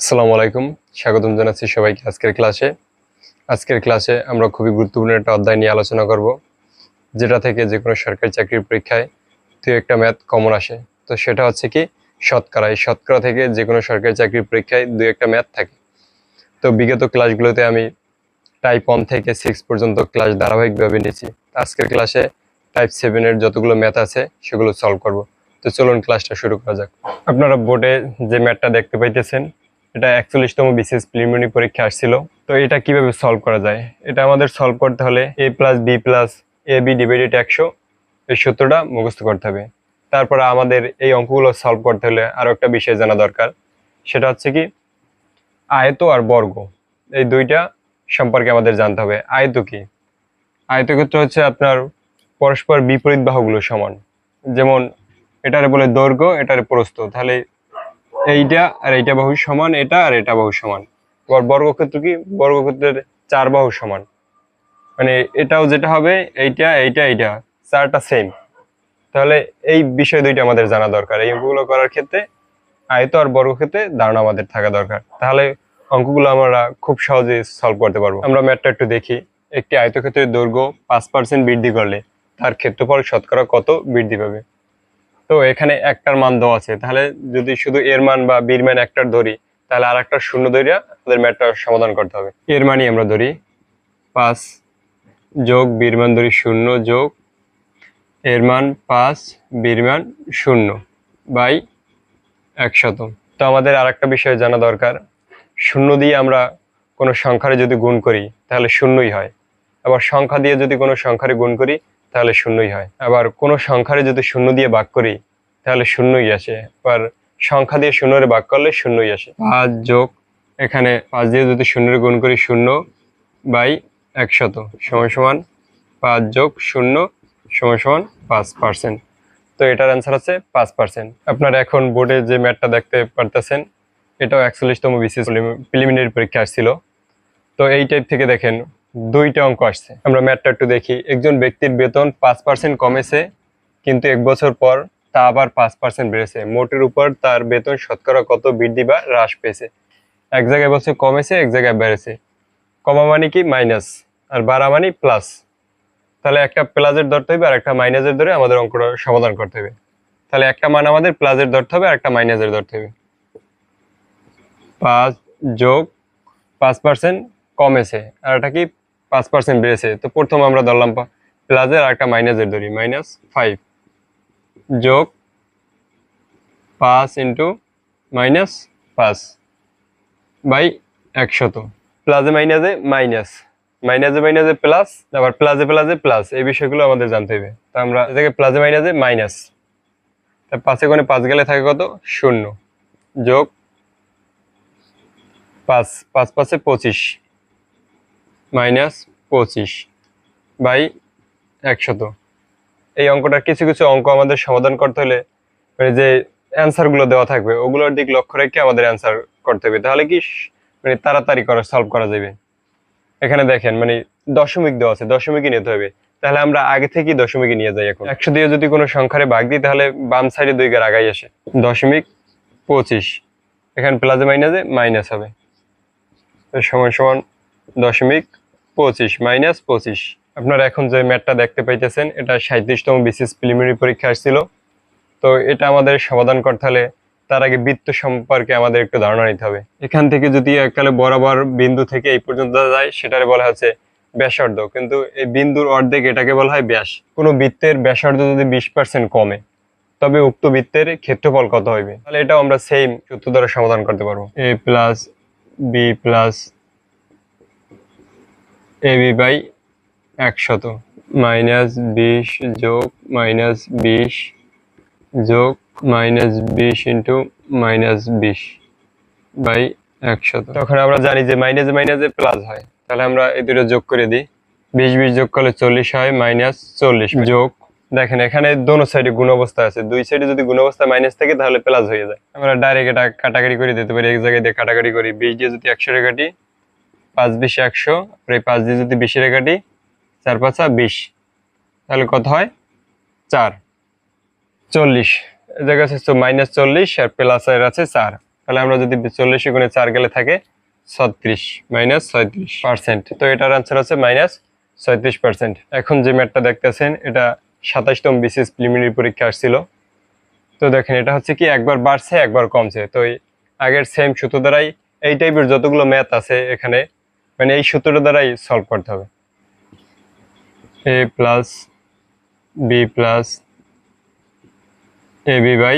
আসসালামু আলাইকুম। স্বাগতম জানাচ্ছি সবাইকে আজকের ক্লাসে। আজকের ক্লাসে আমরা খুবই গুরুত্বপূর্ণ একটা অধ্যায় নিয়ে আলোচনা করব, যেটা থেকে যে কোনো সরকারি চাকরির পরীক্ষায় দু একটা ম্যাথ কমন আসে। তো সেটা হচ্ছে কি, শতকরা। এই শতকরা থেকে যে কোনো সরকারি চাকরির পরীক্ষায় দু একটা ম্যাথ থাকে। তো বিগত ক্লাসগুলোতে আমি টাইপ ওয়ান থেকে সিক্স পর্যন্ত ক্লাস ধারাবাহিকভাবে নিয়েছি। আজকের ক্লাসে টাইপ সেভেনের যতগুলো ম্যাথ আছে, সেগুলো সলভ করব। তো চলুন ক্লাসটা শুরু করা যাক। আপনারা বোর্ডে যে ম্যাথটা দেখতে পাইতেছেন এটা একচল্লিশতম বিশেষ প্রিলিমিনারি পরীক্ষা আসছিল। তো এটা কীভাবে সলভ করা যায়? এটা আমাদের সলভ করতে হলে A plus B plus A B divided একশো এই সূত্রটা মুখস্থ করতে হবে। তারপরে আমাদের এই অঙ্কগুলো সলভ করতে হলে আরও একটা বিষয় জানা দরকার। সেটা হচ্ছে কি, আয়ত আর বর্গ। এই দুইটা সম্পর্কে আমাদের জানতে হবে। আয়ত কি? আয়তক্ষেত্র হচ্ছে আপনার পরস্পর বিপরীত বাহুগুলো সমান। যেমন, এটারে বলে দৈর্ঘ্য, এটারে প্রস্থ। তাহলে এইটা আর এইটা বাহু সমান, এটা আর এটা বাহু সমান। আবার বর্গক্ষেত্র কি? বর্গক্ষেত্রের চার বাহু সমান। মানে এটাও যেটা হবে, এইটা এইটা এইটা, চারটা সেম তাহলে এই বিষয় দুইটা আমাদের জানা দরকার। এই অঙ্কগুলো করার ক্ষেত্রে আয়ত আর বর্গক্ষেত্রে ধারণা আমাদের থাকা দরকার। তাহলে অঙ্কগুলো আমরা খুব সহজে সলভ করতে পারব। আমরা ম্যাথটা একটু দেখি। একটি আয়তক্ষেত্রের দৈর্ঘ্য পাঁচ পার্সেন্ট বৃদ্ধি করলে তার ক্ষেত্রফল শতকরা কত বৃদ্ধি পাবে? তো এখানে একটার মান দেওয়া আছে। তাহলে যদি শুধু এর মান বা বীর মান একটার ধরি, তাহলে আর একটা শূন্য ধরিয়া আমাদের ম্যাথটা সমাধান করতে হবে। এর মানই আমরা ধরি পাঁচ যোগ বীর মান ধরি শূন্য যোগ এর মান পাঁচ বীর মান শূন্য বাই একশত তো আমাদের আর একটা বিষয় জানা দরকার। শূন্য দিয়ে আমরা কোনো সংখ্যারে যদি গুণ করি, তাহলে শূন্যই হয়। আবার সংখ্যা দিয়ে যদি কোনো সংখ্যারে গুণ করি তাহলে শূন্যই হয়। আবার কোনো সংখ্যারে যদি শূন্য দিয়ে ভাগ করি, তাহলে শূন্যই আসে। আবার সংখ্যা দিয়ে শূন্যরে ভাগ করলে শূন্যই আসে। পাঁচ যোগ, এখানে পাঁচ দিয়ে যদি শূন্যরে গুণ করি শূন্য বাই একশত, সমান সমান পাঁচ যোগ শূন্য, সমান সমান পাঁচ পার্সেন্ট তো এটার অ্যান্সার আছে পাঁচ পার্সেন্ট আপনারা এখন বোর্ডে যে ম্যাটটা দেখতে পারতেছেন, এটাও একচল্লিশতম বিশেষ প্রিলিমিনারি পরীক্ষা আসছিল। তো এই টাইপ থেকে দেখেন দুইটা অঙ্ক আসছে। আমরা ম্যাথটা একটু দেখি। একজন ব্যক্তির বেতন পাঁচ পার্সেন্ট কমেছে, কিন্তু এক বছর পর তা আবার পাঁচ পার্সেন্ট বেড়েছে। মোটের উপর তার বেতন শতকরা কত বৃদ্ধি বা হ্রাস পেয়েছে? এক জায়গায় বছর কমেছে, এক জায়গায় বেড়েছে। কমা মানে কি? মাইনাস। আর বাড়া মানে প্লাস। তাহলে একটা প্লাসের ধরতে হবে আর একটা মাইনাসের ধরে আমাদের অঙ্কটা সমাধান করতে হবে। তাহলে একটা মান আমাদের প্লাসের ধরতে হবে আর একটা মাইনাসের ধরতে হবে। পাঁচ যোগ পাঁচ পার্সেন্ট কমেছে, আর এটা কি পাঁচ পার্সেন্ট বেড়েছে। তো প্রথম আমরা ধরলাম প্লাসের আর একটা মাইনাসের ধরি মাইনাস ফাইভ যোগ পাঁচ ইন্টু মাইনাস পাঁচ বাই একশত প্লাসে মাইনাসে মাইনাস মাইনাসে মাইনাসে প্লাস আবার প্লাসে প্লাসে প্লাস এই বিষয়গুলো আমাদের জানতে হবে। তা আমরা এটাকে প্লাসে মাইনাসে মাইনাস তা পাঁচে কোণে পাঁচ গেলে থাকে কত? শূন্য যোগ পাঁচ পাঁচ পাঁচে পঁচিশ। মাইনাস পঁচিশ বাই একশত। এই অঙ্কটার কিছু কিছু অঙ্ক আমাদের সমাধান করতে হলে মানে যে অ্যান্সারগুলো দেওয়া থাকবে, ওগুলোর দিক লক্ষ্য রেখে আমাদের অ্যান্সার করতে হবে। তাহলে কি মানে তাড়াতাড়ি করা সলভ করা যাবে। এখানে দেখেন মানে দশমিক দেওয়া আছে, দশমিকই নিতে হবে। তাহলে আমরা আগে থেকেই দশমিকই নিয়ে যাই এখন। একশো দিয়ে যদি কোনো সংখ্যারে ভাগ দিই, তাহলে বাম সাইডে দুই গার আগাই আসে। দশমিক পঁচিশ। এখানে প্লাসে মাইনাসে মাইনাস হবে। সমান সমান দশমিক পঁচিশ, মাইনাস পঁচিশ। আপনারা এখন যে ম্যাটটা দেখতে পাইতেছেন, এটা সাঁত্রিশতম বিশেষ প্রিলিমিনারি পরীক্ষা আসছিল। তো এটা আমাদের সমাধান করতে হলে তার আগে বৃত্ত সম্পর্কে আমাদের একটু ধারণা নিতে হবে। এখান থেকে যদি এককালে বরাবর বিন্দু থেকে এই পর্যন্ত যায়, সেটারে বলা হচ্ছে ব্যাসার্ধ। কিন্তু এই বিন্দুর অর্ধেক এটাকে বলা হয় ব্যাস। কোনো বৃত্তের ব্যাসার্ধ যদি বিশ পার্সেন্ট কমে, তবে উক্ত বৃত্তের ক্ষেত্রফল কত হবে তাহলে এটাও আমরা সেম সূত্র দ্বারা সমাধান করতে পারব। A plus B plus A B by একশত। মাইনাস বিশ যোগ মাইনাস বিশ যোগ মাইনাস বিশ ইন্টু মাইনাস বিশ বাই একশত। তখন আমরা জানি যে মাইনাসে মাইনাসে প্লাস হয়। তাহলে আমরা এই দুটো যোগ করে দিই। বিশ বিশ যোগ করলে চল্লিশ হয়, মাইনাস চল্লিশ। যোগ, দেখেন এখানে দোনো সাইডে গুণ অবস্থা আছে। দুই সাইডে যদি গুণ অবস্থা মাইনাস থাকে, তাহলে প্লাস হয়ে যায়। আমরা ডাইরেক্ট এটা কাটাকাটি করে দিতে পারি। এক জায়গায় দিয়ে কাটাকাটি করি। বিশ দিয়ে যদি একশো কাটি পাঁচ বিশ একশো, আর এই পাঁচ দিয়ে যদি বিশে রে কাটি চার পাঁচা বিশ, তাহলে কত হয়? চার। চল্লিশ। এ জায়গায় আছে মাইনাস চল্লিশ, আর প্লাস এর আছে চার। তাহলে আমরা যদি চল্লিশ গুণে চার গেলে থাকে ছত্রিশ মাইনাস ছয়ত্রিশ পার্সেন্ট তো এটার আনসার হচ্ছে মাইনাস ছয়ত্রিশ পার্সেন্ট এখন যে ম্যাটটা দেখতেছেন, এটা সাতাশতম বিসিএস প্রিলিমিনারি পরীক্ষা আসছিল। তো দেখেন, এটা হচ্ছে কি একবার বাড়ছে, একবার কমছে। তো আগের সেম সূত্র দ্বারাই এই টাইপের যতগুলো ম্যাথ আছে এখানে মানে এই সূত্রটা দ্বারাই সলভ করতে হবে। A plus B plus A B by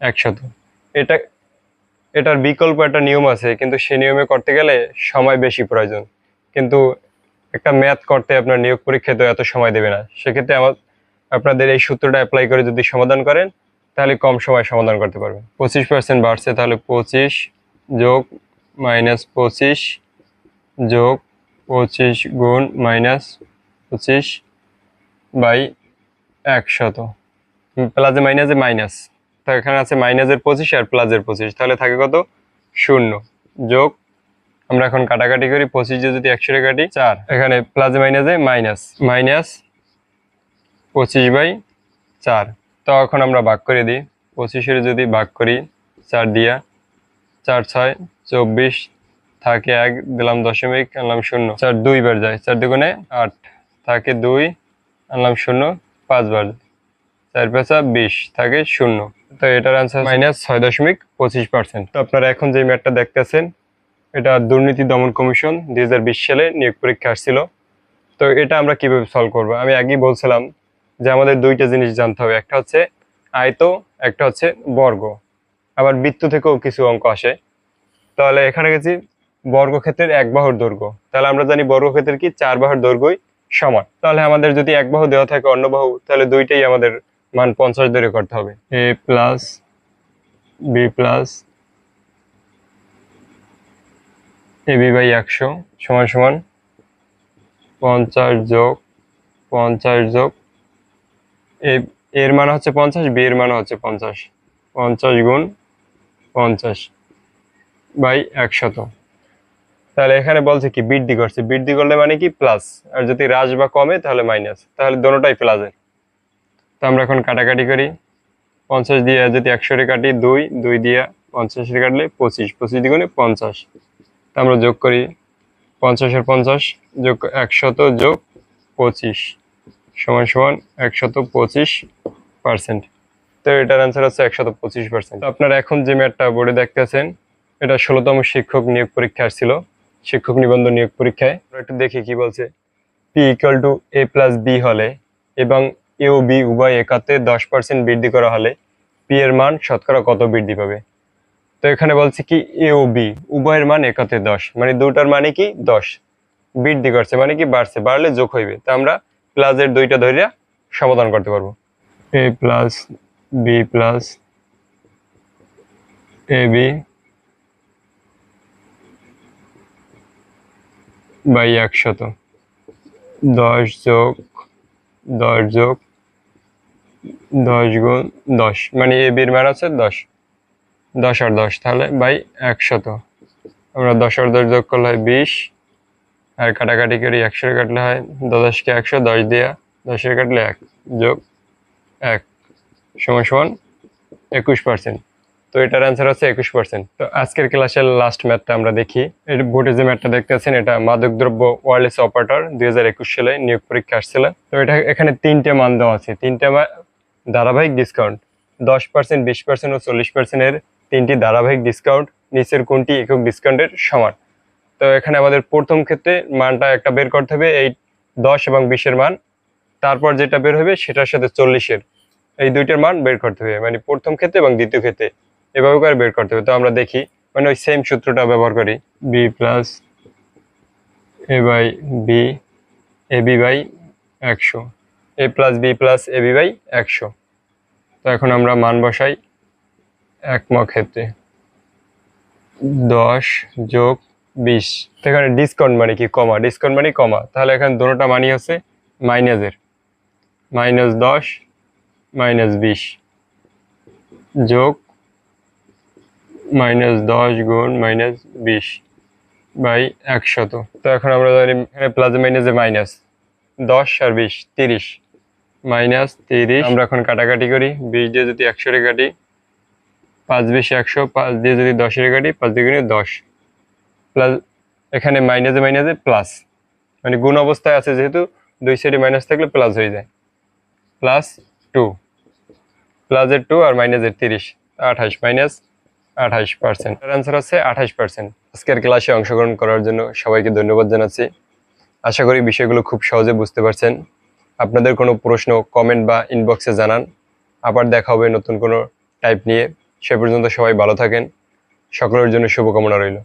একশত এটা, এটার বিকল্প একটা নিয়ম আছে, কিন্তু সে নিয়মে করতে গেলে সময় বেশি প্রয়োজন। কিন্তু একটা ম্যাথ করতে আপনার নিয়োগ পরীক্ষায় তো এত সময় দেবে না। সেক্ষেত্রে আমার, আপনাদের এই সূত্রটা অ্যাপ্লাই করে যদি সমাধান করেন, তাহলে কম সময় সমাধান করতে পারবেন। পঁচিশ পার্সেন্ট বাড়ছে, তাহলে পঁচিশ যোগ মাইনাস পঁচিশ যোগ পঁচিশ গুণ মাইনাস পঁচিশ বাই একশত। প্লাসে মাইনাসে মাইনাস তো এখানে আছে মাইনাসের পঁচিশ আর প্লাসের পঁচিশ। তাহলে থাকে কত? শূন্য। যোগ, আমরা এখন কাটাকাটি করি, পঁচিশ যদি একশো কাটি, চার। এখানে প্লাসে মাইনাসে মাইনাস মাইনাস পঁচিশ বাই চার। তো এখন আমরা ভাগ করে দিই। পঁচিশের যদি ভাগ করি, চার দিয়া, চার ছয়, চব্বিশ থাকে এক, দিলাম দশমিক, আনলাম শূন্য। চার দুই বার যায়। চার দুগুণে আট। থাকে দুই, আনলাম শূন্য পাঁচবার চার পেঁচা বিশ, থাকে শূন্য। তো এটার আনসার মাইনাস ছয় দশমিক পঁচিশ পার্সেন্ট তো আপনারা এখন যে ম্যাটটা দেখতেছেন, এটা দুর্নীতি দমন কমিশন দুই হাজার বিশ সালে নিয়োগ পরীক্ষা আসছিল। তো এটা আমরা কীভাবে সলভ করব? আমি আগেই বলছিলাম যে আমাদের দুইটা জিনিস জানতে হবে। একটা হচ্ছে আয়ত, একটা হচ্ছে বর্গ। আবার বৃত্ত থেকেও কিছু অঙ্ক আসে। তাহলে এখানে গেছি বর্গক্ষেত্রের এক বাহুর দৈর্ঘ্য। তাহলে আমরা জানি বর্গক্ষেত্রের কি? চার বাহুর দৈর্ঘ্যই সমান। তাহলে আমাদের যদি এক বাহু দেওয়া থাকে অন্য বাহু, তাহলে দুইটাই আমাদের মান পঞ্চাশ ধরে করতে হবে। A plus B plus A B by একশো সমান সমান পঞ্চাশ যোগ পঞ্চাশ যোগ এ এর মান হচ্ছে পঞ্চাশ বি এর মান হচ্ছে পঞ্চাশ। পঞ্চাশ গুণ পঞ্চাশ বাই একশত। তাহলে এখানে বলছে কি, বৃদ্ধি করছে। বৃদ্ধি করলে মানে কি প্লাস আর যদি হ্রাস বা কমে, তাহলে মাইনাস তাহলে দোনোটাই প্লাসের তো আমরা এখন কাটাকাটি করি। পঞ্চাশ দিয়ে যদি একশোরে কাটি, দুই দুই দিয়ে পঞ্চাশের কাটলে পঁচিশ। পঁচিশ দ্বিগুণে পঞ্চাশ। তা আমরা যোগ করি। পঞ্চাশের পঞ্চাশ যোগ একশত যোগ পঁচিশ। সমান সমান একশত পঁচিশ পার্সেন্ট তো এটার অ্যান্সার হচ্ছে একশত পঁচিশ পার্সেন্ট আপনারা এখন যে ম্যাটটা বোর্ডে দেখতেছেন, এটা ষোলোতম শিক্ষক নিয়োগ পরীক্ষা আসছিল শিক্ষক নিবন্ধন নিয়োগ পরীক্ষায়। একটু দেখি কি বলছে। P equal to A plus B হলে এবং এ ও বি উভয় একাতে দশ পার্সেন্ট বৃদ্ধি করা হলে পি এর মান শতকরা কত বৃদ্ধি পাবে? তো এখানে বলছে কি এ ও বি উভয়ের মান একাতে দশ মানে দুটার মানে কি দশ। বৃদ্ধি করছে মানে কি বাড়ছে, বাড়লে যোগ হইবে। তা আমরা প্লাসের দুইটা ধরিয়া সমাধান করতে পারব। A plus B plus A B by একশত। দশ যোগ দশ যোগ, দশ গুণ দশ। মানে এ বির মান আছে দশ। দশ আর দশ তাহলে বাই একশত। আমরা দশ আর দশ যোগ করলে হয় বিশ। আর কাটাকাটি করি একশো কাটলে হয় দশকে একশো, দশ দিয়া দশের কাটলে এক যোগ এক। সমান সমান একুশ পার্সেন্ট। তো এটার অ্যান্সার হচ্ছে একুশ পার্সেন্ট তো আজকের ক্লাসের লাস্ট ম্যাথটা আমরা দেখি। এর বোর্ডে যে ম্যাথটা দেখতেছেন, এটা মাদকদ্রব্য ওয়ারলেস অপারেটর দুই হাজার একুশ সালে নিয়োগ পরীক্ষা আসছিল। তো এটা এখানে তিনটে মান দেওয়া আছে। তিনটে ধারাবাহিক ডিসকাউন্ট দশ পার্সেন্ট বিশ পার্সেন্ট ও চল্লিশ পার্সেন্টের তিনটি ধারাবাহিক ডিসকাউন্ট নিচের কোনটি একক ডিসকাউন্টের সমান। তো এখানে আমাদের প্রথম ক্ষেত্রে মানটা একটা বের করতে হবে, এই দশ এবং বিশের মান। তারপর যেটা বের হবে সেটার সাথে চল্লিশের। এই দুইটার মান বের করতে হবে মানে প্রথম ক্ষেত্রে এবং দ্বিতীয় ক্ষেত্রে। এভাবে করে বের করতে হবে। তো আমরা দেখি মানে ওই সেম সূত্রটা ব্যবহার করি B plus A by B A B by একশো A plus B plus A B by একশো। তো এখন আমরা মান বসাই এক ম ক্ষেত্রে। দশ যোগ বিশ। তো এখানে ডিসকাউন্ট মানে কি? কমা ডিসকাউন্ট মানে কমা তাহলে এখানে দুটোটা মানি হচ্ছে মাইনাসের মাইনাস দশ মাইনাস বিশ। যোগ মাইনাস দশ গুণ মাইনাস বিশ বাই একশত। তো এখন আমরা জানি এখানে প্লাসে মাইনাসে মাইনাস দশ আর বিশ, তিরিশ। মাইনাস তিরিশ। আমরা এখন কাটাকাটি করি। বিশ দিয়ে যদি একশোরে কাটি, পাঁচ বেশি একশো, পাঁচ দিয়ে যদি দশের কাটি, পাঁচ দিয়ে গুণে দশ। প্লাস এখানে মাইনাসে মাইনাসে প্লাস মানে গুণ অবস্থায় আছে যেহেতু, দুই সাইডে মাইনাস থাকলে প্লাস হয়ে যায়। প্লাস টু প্লাসের টু আর মাইনাসের তিরিশ। আঠাশ মাইনাস আঠাশ পার্সেন্ট। অ্যান্সার হচ্ছে আঠাশ পার্সেন্ট। আজকের ক্লাসে অংশগ্রহণ করার জন্য সবাইকে ধন্যবাদ জানাচ্ছি। আশা করি বিষয়গুলো খুব সহজে বুঝতে পারছেন। আপনাদের কোনো প্রশ্ন কমেন্ট বা ইনবক্সে জানান। আবার দেখা হবে নতুন কোনো টাইপ নিয়ে। সে পর্যন্ত সবাই ভালো থাকেন। সকলের জন্য শুভকামনা রইল।